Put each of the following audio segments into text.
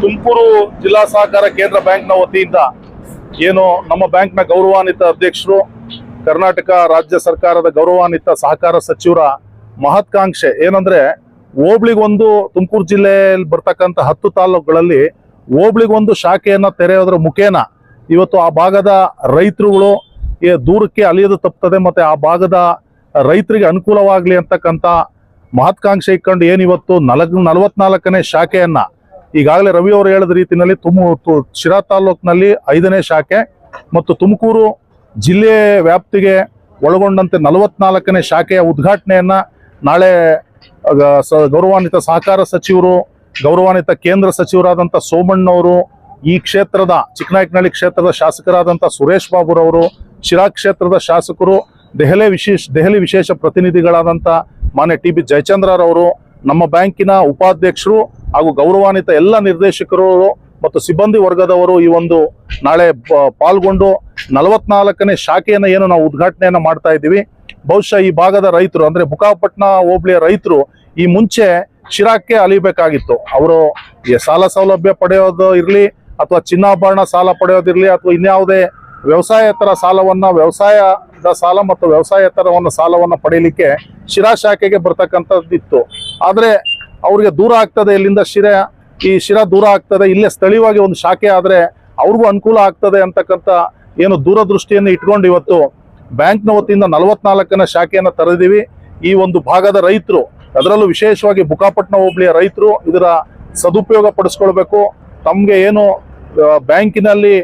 ತುಮಕೂರು ಜಿಲ್ಲಾ ಸಹಕಾರ ಕೇಂದ್ರ ಬ್ಯಾಂಕ್ನ ವತಿಯಿಂದ ಏನು ನಮ್ಮ ಬ್ಯಾಂಕ್ನ ಗೌರವಾನ್ವಿತ ಅಧ್ಯಕ್ಷರು, ಕರ್ನಾಟಕ ರಾಜ್ಯ ಸರ್ಕಾರದ ಗೌರವಾನ್ವಿತ ಸಹಕಾರ ಸಚಿವರ ಮಹತ್ಕಾಂಕ್ಷೆ ಏನಂದ್ರೆ, ಹೋಬ್ಳಿಗೊಂದು ತುಮಕೂರು ಜಿಲ್ಲೆಯಲ್ಲಿ ಬರ್ತಕ್ಕಂಥ ಹತ್ತು ತಾಲೂಕುಗಳಲ್ಲಿ ಹೋಬ್ಳಿಗೊಂದು ಶಾಖೆಯನ್ನು ತೆರೆಯೋದ್ರ ಮುಖೇನ ಇವತ್ತು ಆ ಭಾಗದ ರೈತರುಗಳು ದೂರಕ್ಕೆ ಅಲಿಯೋದು ತಪ್ಪುತ್ತದೆ ಮತ್ತೆ ಆ ಭಾಗದ ರೈತರಿಗೆ ಅನುಕೂಲವಾಗಲಿ ಅಂತಕ್ಕಂಥ ಮಹತ್ಕಾಂಕ್ಷೆ ಇಟ್ಕೊಂಡು ಏನಿವತ್ತು ನಲಗ್ ನಲವತ್ನಾಲ್ಕನೇ ಶಾಖೆಯನ್ನ ಈಗಾಗಲೇ ರವಿ ಅವರು ಹೇಳಿದ ರೀತಿಯಲ್ಲಿ ತುಮ ಶಿರಾ ತಾಲೂಕಿನಲ್ಲಿ ಐದನೇ ಶಾಖೆ ಮತ್ತು ತುಮಕೂರು ಜಿಲ್ಲೆ ವ್ಯಾಪ್ತಿಗೆ ಒಳಗೊಂಡಂತೆ ನಲವತ್ನಾಲ್ಕನೇ ಶಾಖೆಯ ಉದ್ಘಾಟನೆಯನ್ನ ನಾಳೆ ಗೌರವಾನ್ವಿತ ಸಹಕಾರ ಸಚಿವರು, ಗೌರವಾನ್ವಿತ ಕೇಂದ್ರ ಸಚಿವರಾದಂಥ ಸೋಮಣ್ಣವರು ಈ ಕ್ಷೇತ್ರದ, ಚಿಕ್ಕನಾಯಕನಹಳ್ಳಿ ಕ್ಷೇತ್ರದ ಶಾಸಕರಾದಂಥ ಸುರೇಶ್ ಬಾಬುರವರು, ಶಿರಾ ಕ್ಷೇತ್ರದ ಶಾಸಕರು, ದೆಹಲಿ ವಿಶೇಷ ದೆಹಲಿ ವಿಶೇಷ ಪ್ರತಿನಿಧಿಗಳಾದಂಥ ಮಾನ್ಯ ಟಿ ಬಿ ಜಯಚಂದ್ರರವರು, ನಮ್ಮ ಬ್ಯಾಂಕಿನ ಉಪಾಧ್ಯಕ್ಷರು ಹಾಗೂ ಗೌರವಾನ್ವಿತ ಎಲ್ಲ ನಿರ್ದೇಶಕರು ಮತ್ತು ಸಿಬ್ಬಂದಿ ವರ್ಗದವರು ಈ ಒಂದು ನಾಳೆ ಪಾಲ್ಗೊಂಡು ನಲವತ್ನಾಲ್ಕನೇ ಶಾಖೆಯನ್ನು ಏನು ನಾವು ಉದ್ಘಾಟನೆಯನ್ನು ಮಾಡ್ತಾ ಇದ್ದೀವಿ. ಬಹುಶಃ ಈ ಭಾಗದ ರೈತರು, ಅಂದ್ರೆ ಬುಕಾಪಟ್ನ ಹೋಬಳಿಯ ರೈತರು ಈ ಮುಂಚೆ ಶಿರಾಕ್ಕೆ ಅಲಿಬೇಕಾಗಿತ್ತು. ಅವರು ಸಾಲ ಸೌಲಭ್ಯ ಪಡೆಯೋದು ಇರಲಿ ಅಥವಾ ಚಿನ್ನಾಭರಣ ಸಾಲ ಪಡೆಯೋದಿರಲಿ ಅಥವಾ ಇನ್ಯಾವುದೇ ವ್ಯವಸಾಯೇತರ ಸಾಲವನ್ನ, ವ್ಯವಸಾಯದ ಸಾಲ ಮತ್ತು ವ್ಯವಸಾಯೇತರವನ್ನು ಸಾಲವನ್ನ ಪಡೆಯಲಿಕ್ಕೆ ಶಿರಾ ಶಾಖೆಗೆ ಬರ್ತಕ್ಕಂಥದ್ದಿತ್ತು. ಆದ್ರೆ ಅವ್ರಿಗೆ ದೂರ ಆಗ್ತದೆ, ಇಲ್ಲಿಂದ ಶಿರಾ, ಈ ಶಿರ ದೂರ ಆಗ್ತದೆ, ಇಲ್ಲೇ ಸ್ಥಳೀಯವಾಗಿ ಒಂದು ಶಾಖೆ ಆದ್ರೆ ಅವ್ರಿಗೂ ಅನುಕೂಲ ಆಗ್ತದೆ ಅಂತಕ್ಕಂಥ ಏನು ದೂರದೃಷ್ಟಿಯನ್ನು ಇಟ್ಕೊಂಡು ಇವತ್ತು ಬ್ಯಾಂಕ್ನ ವತಿಯಿಂದ ನಲವತ್ನಾಲ್ಕನೇ ಶಾಖೆಯನ್ನು ತರೆದಿವಿ ಈ ಒಂದು ಭಾಗದ ರೈತರು, ಅದರಲ್ಲೂ ವಿಶೇಷವಾಗಿ ಬುಕಾಪಟ್ನ ಹೋಬಳಿಯ ರೈತರು ಇದರ ಸದುಪಯೋಗ ಪಡಿಸ್ಕೊಳ್ಬೇಕು. ತಮಗೆ ಏನು ಬ್ಯಾಂಕಿನಲ್ಲಿ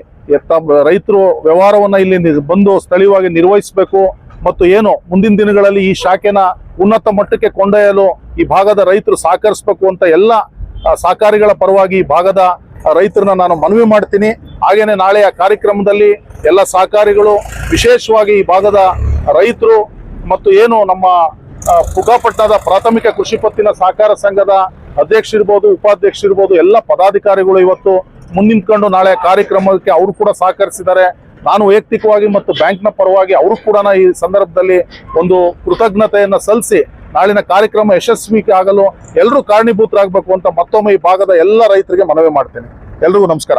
ರೈತರು ವ್ಯವಹಾರವನ್ನ ಇಲ್ಲಿ ಬಂದು ಸ್ಥಳೀಯವಾಗಿ ನಿರ್ವಹಿಸಬೇಕು. ಮತ್ತು ಏನು ಮುಂದಿನ ದಿನಗಳಲ್ಲಿ ಈ ಶಾಖೆನ ಉನ್ನತ ಮಟ್ಟಕ್ಕೆ ಕೊಂಡೊಯ್ಯಲು ಈ ಭಾಗದ ರೈತರು ಸಹಕರಿಸಬೇಕು ಅಂತ ಎಲ್ಲ ಸಹಕಾರಿಗಳ ಪರವಾಗಿ ಈ ಭಾಗದ ರೈತರನ್ನ ನಾನು ಮನವಿ ಮಾಡ್ತೀನಿ. ಹಾಗೇನೆ ನಾಳೆಯ ಕಾರ್ಯಕ್ರಮದಲ್ಲಿ ಎಲ್ಲ ಸಹಕಾರಿಗಳು, ವಿಶೇಷವಾಗಿ ಈ ಭಾಗದ ರೈತರು ಮತ್ತು ಏನು ನಮ್ಮ ಪುಗಾಪಟ್ಟಣದ ಪ್ರಾಥಮಿಕ ಕೃಷಿ ಪತ್ತಿನ ಸಹಕಾರ ಸಂಘದ ಅಧ್ಯಕ್ಷ ಇರ್ಬೋದು ಉಪಾಧ್ಯಕ್ಷ ಇರ್ಬೋದು, ಎಲ್ಲ ಪದಾಧಿಕಾರಿಗಳು ಇವತ್ತು ಮುಂದಿನ್ಕೊಂಡು ನಾಳೆ ಕಾರ್ಯಕ್ರಮಕ್ಕೆ ಅವರು ಕೂಡ ಸಹಕರಿಸಿದ್ದಾರೆ. ನಾನು ವೈಯಕ್ತಿಕವಾಗಿ ಮತ್ತು ಬ್ಯಾಂಕ್ನ ಪರವಾಗಿ ಅವರು ಕೂಡ ಈ ಸಂದರ್ಭದಲ್ಲಿ ಒಂದು ಕೃತಜ್ಞತೆಯನ್ನ ಸಲ್ಲಿಸಿ ನಾಳಿನ ಕಾರ್ಯಕ್ರಮ ಯಶಸ್ವಿ ಆಗಲು ಎಲ್ಲರೂ ಕಾರಣೀಭೂತರಾಗಬೇಕು ಅಂತ ಮತ್ತೊಮ್ಮೆ ಈ ಭಾಗದ ಎಲ್ಲ ರೈತರಿಗೆ ಮನವಿ ಮಾಡ್ತೇನೆ. ಎಲ್ರಿಗೂ ನಮಸ್ಕಾರ.